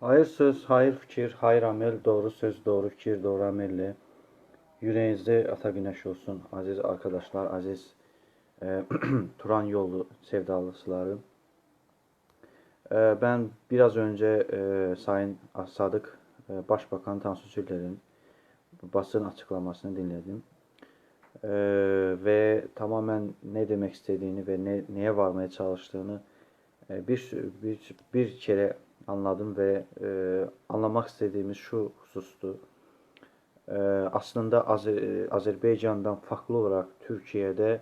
Hayır söz, hayır fikir, hayır amel, doğru söz, doğru fikir, doğru amelle. Yüreğinizde ata güneş olsun aziz arkadaşlar, aziz e, Turan yolu sevdalısıları. E, ben biraz önce e, Sayın Sadık e, Başbakan Tansu Çiller'in basın açıklamasını dinledim. E, ve tamamen ne demek istediğini ve ne, neye varmaya çalıştığını e, bir, bir, bir kere anladım ve e, anlamak istediğimiz şu husustu. E, aslında Azer- Azerbaycan'dan farklı olarak Türkiye'de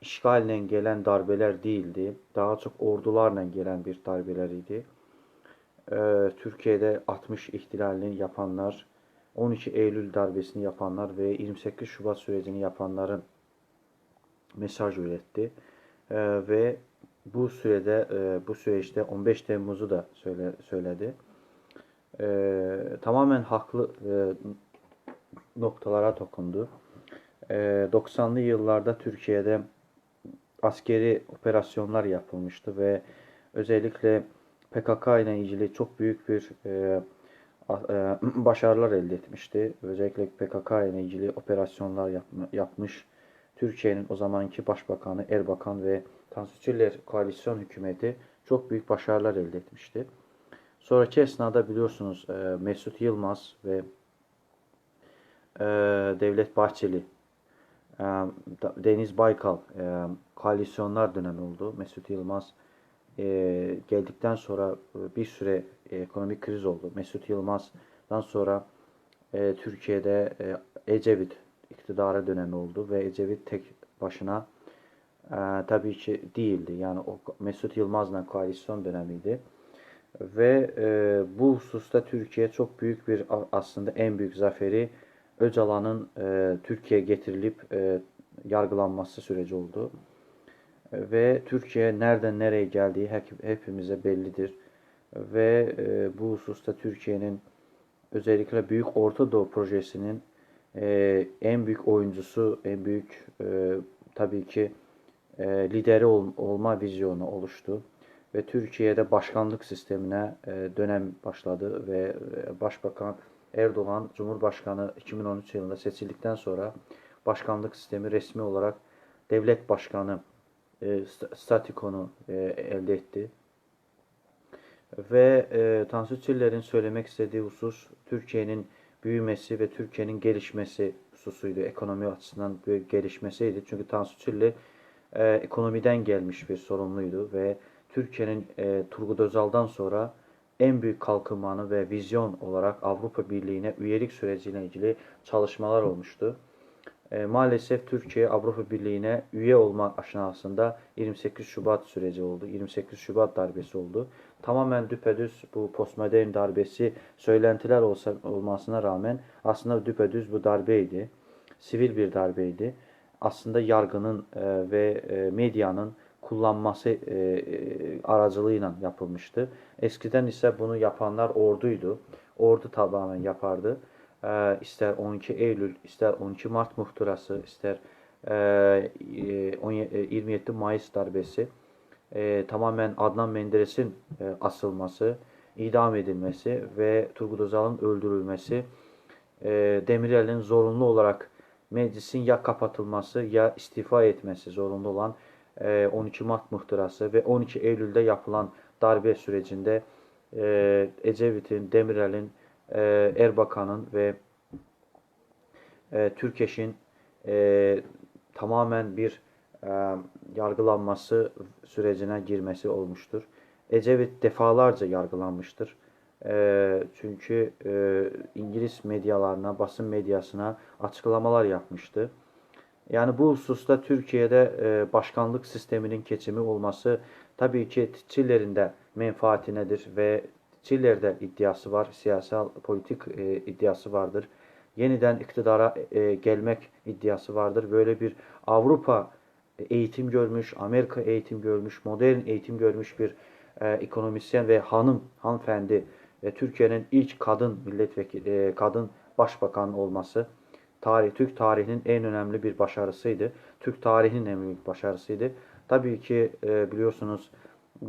işgalle gelen darbeler değildi. Daha çok ordularla gelen bir darbeler idi. E, Türkiye'de 60 ihtilalini yapanlar, 12 Eylül darbesini yapanlar ve 28 Şubat sürecini yapanların mesaj üretti. E, ve bu sürede e, bu süreçte 15 Temmuz'u da söyle, söyledi. E, tamamen haklı e, noktalara dokundu. E, 90'lı yıllarda Türkiye'de askeri operasyonlar yapılmıştı ve özellikle PKK ile ilgili çok büyük bir başarılar elde etmişti. Özellikle PKK ile ilgili operasyonlar yapmış. Türkiye'nin o zamanki Başbakanı Erbakan ve Tansu Çiller koalisyon hükümeti çok büyük başarılar elde etmişti. Sonraki esnada biliyorsunuz e, Mesut Yılmaz ve e, Devlet Bahçeli, e, Deniz Baykal koalisyonlar dönemi oldu. Mesut Yılmaz geldikten sonra bir süre ekonomik kriz oldu. Mesut Yılmaz'dan sonra Türkiye'de Ecevit iktidara dönemi oldu ve Ecevit tek başına e, tabii ki değildi. Yani o Mesut Yılmaz'la koalisyon dönemiydi. Ve e, bu hususta Türkiye çok büyük bir aslında en büyük zaferi Öcalan'ın e, Türkiye'ye getirilip e, yargılanması süreci oldu. Ve Türkiye nereden nereye geldiği hep- hepimize bellidir. Ve e, bu hususta Türkiye'nin özellikle Büyük Orta Doğu Projesi'nin e, en büyük oyuncusu, en büyük e, tabii ki e, lideri ol- olma vizyonu oluştu. Ve Türkiye'de başkanlık sistemine e, dönem başladı ve e, Başbakan Erdoğan, Cumhurbaşkanı 2013 yılında seçildikten sonra başkanlık sistemi resmi olarak devlet başkanı e, st- statükonu e, elde etti. Ve e, Tansu Çiller'in söylemek istediği husus Türkiye'nin büyümesi ve Türkiye'nin gelişmesi hususuydu. Ekonomi açısından bir gelişmesiydi. Çünkü Tansu Çiller e, ekonomiden gelmiş bir sorumluydu ve Türkiye'nin e, Turgut Özal'dan sonra en büyük kalkınmanı ve vizyon olarak Avrupa Birliği'ne üyelik süreciyle ilgili çalışmalar olmuştu. E, maalesef Türkiye Avrupa Birliği'ne üye olma aşamasında 28 Şubat süreci oldu. 28 Şubat darbesi oldu. Tamamen düpedüz bu postmodern darbesi söylentiler olsa, olmasına rağmen aslında düpedüz bu darbeydi. Sivil bir darbeydi. Aslında yargının e, ve e, medyanın kullanması e, e, aracılığıyla yapılmıştı. Eskiden ise bunu yapanlar orduydu. Ordu tamamen yapardı. E, ister 12 Eylül, ister 12 Mart muhtırası, ister e, e, 17 e, 27 Mayıs darbesi e, tamamen Adnan Menderes'in e, asılması, idam edilmesi ve Turgut Özal'ın öldürülmesi, e, Demirel'in zorunlu olarak meclisin ya kapatılması ya istifa etmesi zorunlu olan e, 12 Mart muhtırası ve 12 Eylül'de yapılan darbe sürecinde e, Ecevit'in, Demirel'in, e, Erbakan'ın ve e, Türkeş'in e, tamamen bir e, yargılanması sürecine girmesi olmuştur. Ecevit defalarca yargılanmıştır. E, çünkü e, İngiliz medyalarına, basın medyasına açıklamalar yapmıştı. Yani bu hususta Türkiye'de e, başkanlık sisteminin keçimi olması tabii ki Çiller'in de menfaatinedir ve Çiller'de iddiası var, siyasal politik e, iddiası vardır. Yeniden iktidara e, gelmek iddiası vardır. Böyle bir Avrupa eğitim görmüş, Amerika eğitim görmüş, modern eğitim görmüş bir e, ekonomisyen ve hanım, hanımefendi ve Türkiye'nin ilk kadın milletvekili, e, kadın başbakan olması tarih, Türk tarihinin en önemli bir başarısıydı. Türk tarihinin en büyük başarısıydı. Tabii ki e, biliyorsunuz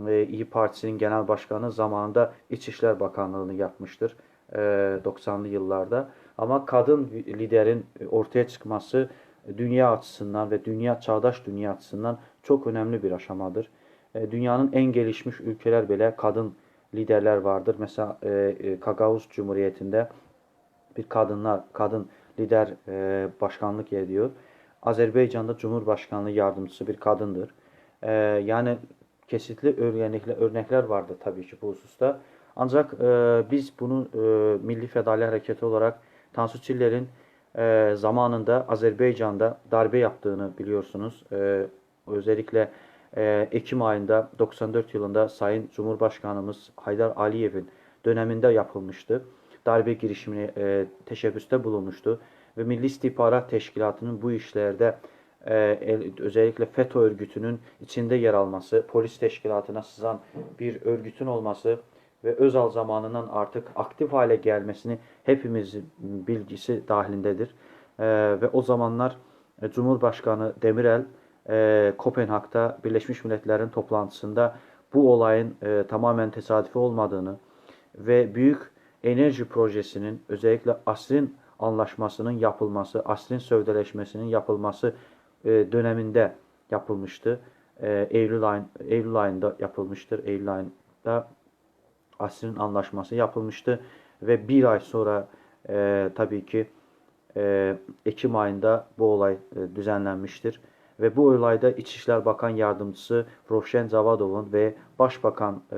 e, İyi Partisi'nin genel başkanı zamanında İçişler Bakanlığı'nı yapmıştır e, 90'lı yıllarda. Ama kadın liderin ortaya çıkması dünya açısından ve dünya çağdaş dünya açısından çok önemli bir aşamadır. E, dünyanın en gelişmiş ülkeler bile kadın liderler vardır. Mesela e, e, Gagavuz Cumhuriyeti'nde bir kadınlar kadın lider e, başkanlık ediyor. Azerbaycan'da Cumhurbaşkanlığı yardımcısı bir kadındır. E, yani kesitli örnekler, örnekler vardı tabii ki bu hususta. Ancak e, biz bunu e, Milli Fedali Hareketi olarak Tansu Çiller'in e, zamanında Azerbaycan'da darbe yaptığını biliyorsunuz. E, özellikle Ekim ayında 94 yılında Sayın Cumhurbaşkanımız Haydar Aliyev'in döneminde yapılmıştı. Darbe girişimine e, teşebbüste bulunmuştu ve Milli İstihbarat Teşkilatı'nın bu işlerde e, el- özellikle FETÖ örgütünün içinde yer alması, polis teşkilatına sızan bir örgütün olması ve Özal zamanından artık aktif hale gelmesini hepimizin bilgisi dahilindedir. E, ve o zamanlar Cumhurbaşkanı Demirel e, Kopenhag'da Birleşmiş Milletler'in toplantısında bu olayın e, tamamen tesadüfi olmadığını ve büyük enerji projesinin özellikle Asrin anlaşmasının yapılması, Asrin sövdeleşmesinin yapılması e, döneminde yapılmıştı. E, Eylül, ayın, Eylül ayında yapılmıştır. Eylül ayında Asrin anlaşması yapılmıştı ve bir ay sonra e, tabii ki e, Ekim ayında bu olay e, düzenlenmiştir. Ve bu olayda İçişler Bakan Yardımcısı Rovşen Zavadov'un ve Başbakan e,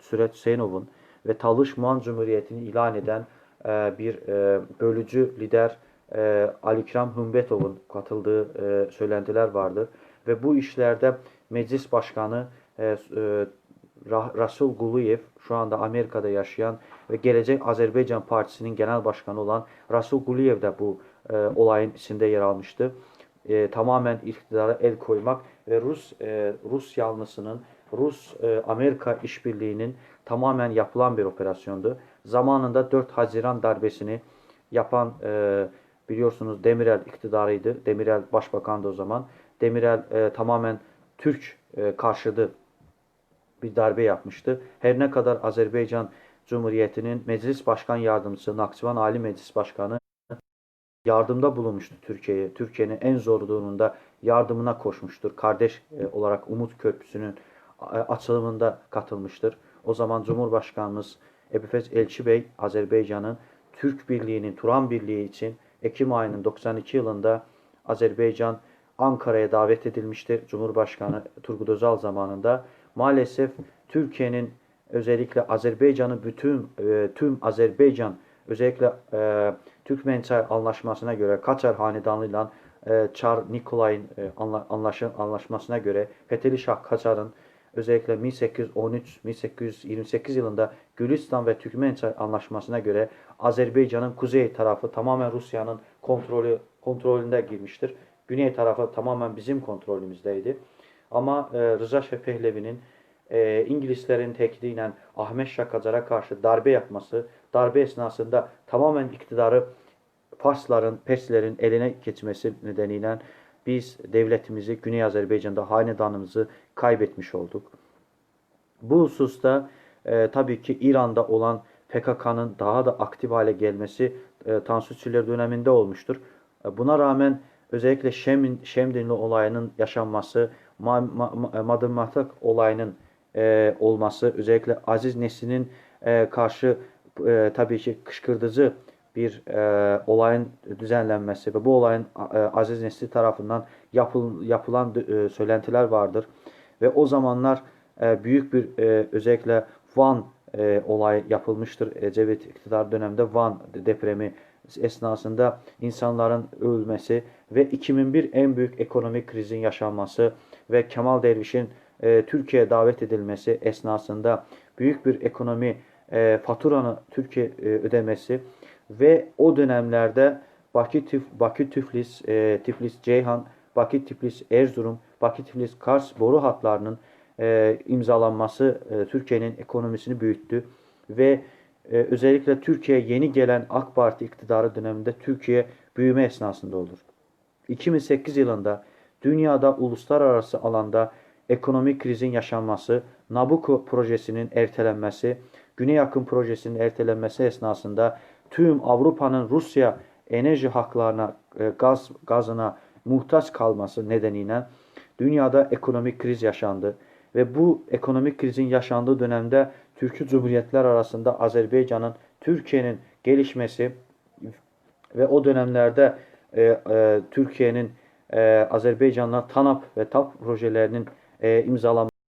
Süret Hüseynov'un ve Talış Muan Cumhuriyeti'ni ilan eden e, bir e, bölücü lider e, Alikram Hümbetov'un katıldığı e, söylentiler vardır. Ve bu işlerde Meclis Başkanı e, e, Ra- Rasul Guluyev şu anda Amerika'da yaşayan ve Gelecek Azerbaycan Partisi'nin genel başkanı olan Rasul Guluyev de bu e, olayın içinde yer almıştı. E, tamamen iktidara el koymak ve Rus e, Rus yanlısının Rus e, Amerika işbirliğinin tamamen yapılan bir operasyondu. Zamanında 4 Haziran darbesini yapan e, biliyorsunuz Demirel iktidarıydı. Demirel başbakandı o zaman. Demirel e, tamamen Türk e, karşıtı bir darbe yapmıştı. Her ne kadar Azerbaycan Cumhuriyeti'nin Meclis Başkan Yardımcısı Nakçıvan Ali Meclis Başkanı yardımda bulunmuştu Türkiye'ye. Türkiye'nin en zor durumunda yardımına koşmuştur. Kardeş e, olarak Umut Köprüsü'nün e, açılımında katılmıştır. O zaman Cumhurbaşkanımız Ebufez Elçi Bey Azerbaycan'ın Türk Birliği'nin Turan Birliği için Ekim ayının 92 yılında Azerbaycan Ankara'ya davet edilmiştir. Cumhurbaşkanı Turgut Özal zamanında maalesef Türkiye'nin özellikle Azerbaycan'ın bütün e, tüm Azerbaycan özellikle e, Türkmençay anlaşmasına göre Kaçar Hanedanlığı'yla e, Çar Nikolay'ın e, anla, anlaşı, anlaşmasına göre Fetheli Şah Kaçar'ın özellikle 1813-1828 yılında Gülistan ve Türkmençay anlaşmasına göre Azerbaycan'ın kuzey tarafı tamamen Rusya'nın kontrolü kontrolünde girmiştir. Güney tarafı tamamen bizim kontrolümüzdeydi. Ama e, Rıza Şefehlevi'nin e, İngilizlerin tekliğiyle Ahmet Şah Kacar'a karşı darbe yapması, darbe esnasında tamamen iktidarı Farsların, Perslerin eline geçmesi nedeniyle biz devletimizi, Güney Azerbaycan'da hanedanımızı kaybetmiş olduk. Bu hususta e, tabii ki İran'da olan PKK'nın daha da aktif hale gelmesi e, Tansu Çiller döneminde olmuştur. E, buna rağmen özellikle Şemdinli olayının yaşanması, Ma, Ma, Ma, Madır Mahtak olayının e, olması, özellikle Aziz Nesin'in e, karşı e, tabii ki kışkırtıcı bir e, olayın düzenlenmesi ve bu olayın e, Aziz Nesli tarafından yapıl, yapılan e, söylentiler vardır. Ve o zamanlar e, büyük bir e, özellikle Van e, olay yapılmıştır. Ecevit iktidar döneminde Van depremi esnasında insanların ölmesi ve 2001 en büyük ekonomik krizin yaşanması ve Kemal Derviş'in e, Türkiye'ye davet edilmesi esnasında büyük bir ekonomi e, faturanı Türkiye e, ödemesi ve o dönemlerde Bakü, Tif, Bakü Tiflis, e, Tiflis Ceyhan, Bakü Tiflis Erzurum, Bakü Tiflis Kars boru hatlarının e, imzalanması e, Türkiye'nin ekonomisini büyüttü ve e, özellikle Türkiye yeni gelen AK Parti iktidarı döneminde Türkiye büyüme esnasında olur. 2008 yılında dünyada uluslararası alanda ekonomik krizin yaşanması, Nabucco projesinin ertelenmesi, Güney Akım projesinin ertelenmesi esnasında tüm Avrupa'nın Rusya enerji haklarına, e, gaz gazına muhtaç kalması nedeniyle dünyada ekonomik kriz yaşandı ve bu ekonomik krizin yaşandığı dönemde Türkü Cumhuriyetler arasında Azerbaycan'ın, Türkiye'nin gelişmesi ve o dönemlerde e, e, Türkiye'nin e, Azerbaycan'la TANAP ve TAP projelerinin e, imzalanması